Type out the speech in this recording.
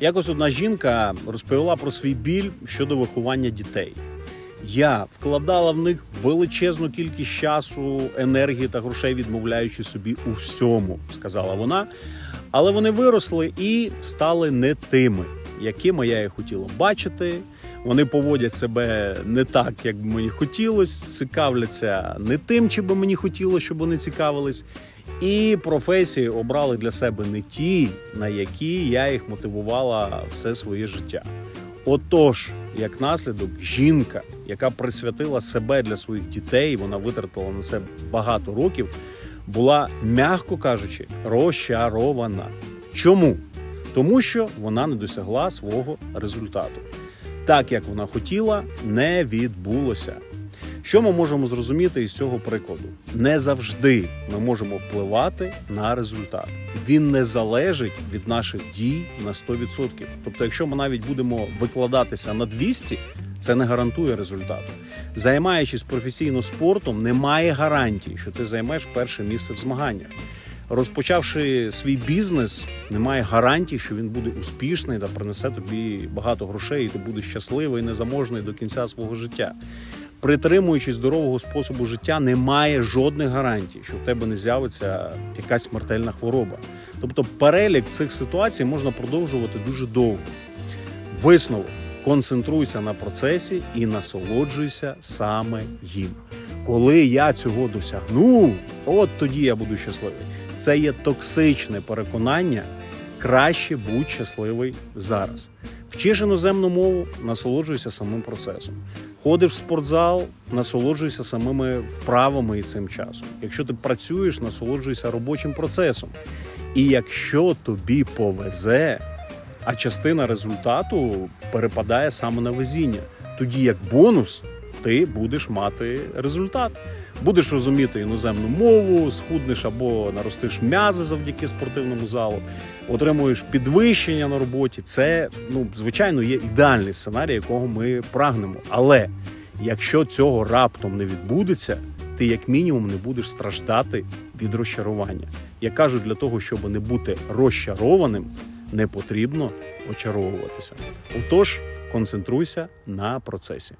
Якось одна жінка розповіла про свій біль щодо виховання дітей. Я вкладала в них величезну кількість часу, енергії та грошей, відмовляючи собі у всьому, сказала вона. Але вони виросли і стали не тими, якими я їх хотіла бачити. Вони поводять себе не так, як би мені хотілося, цікавляться не тим, чи би мені хотілося, щоб вони цікавились. І професії обрали для себе не ті, на які я їх мотивувала все своє життя. Отож, як наслідок, жінка, яка присвятила себе для своїх дітей, вона витратила на це багато років, була, м'яко кажучи, розчарована. Чому? Тому що вона не досягла свого результату. Так як вона хотіла, не відбулося. Що ми можемо зрозуміти із цього прикладу? Не завжди ми можемо впливати на результат. Він не залежить від наших дій на 100%. Тобто, якщо ми навіть будемо викладатися на 200, це не гарантує результату. Займаючись професійно спортом, немає гарантії, що ти займеш перше місце в змаганнях. Розпочавши свій бізнес, немає гарантії, що він буде успішний та принесе тобі багато грошей, і ти будеш щасливий і незаможний до кінця свого життя. Притримуючись здорового способу життя, немає жодних гарантій, що в тебе не з'явиться якась смертельна хвороба. Тобто, перелік цих ситуацій можна продовжувати дуже довго. Висновок: концентруйся на процесі і насолоджуйся саме їм. Коли я цього досягну, от тоді я буду щасливий. Це є токсичне переконання. Краще будь щасливий зараз. Вчиш іноземну мову, насолоджуйся самим процесом. Ходиш в спортзал, насолоджуйся самими вправами і цим часом. Якщо ти працюєш, насолоджуйся робочим процесом. І якщо тобі повезе, а частина результату перепадає саме на везіння, тоді як бонус ти будеш мати результат. Будеш розуміти іноземну мову, схуднеш або наростиш м'язи завдяки спортивному залу, отримуєш підвищення на роботі. Це ну звичайно є ідеальний сценарій, якого ми прагнемо. Але якщо цього раптом не відбудеться, ти як мінімум не будеш страждати від розчарування. Я кажу, для того, щоб не бути розчарованим, не потрібно очаровуватися. Отож, концентруйся на процесі.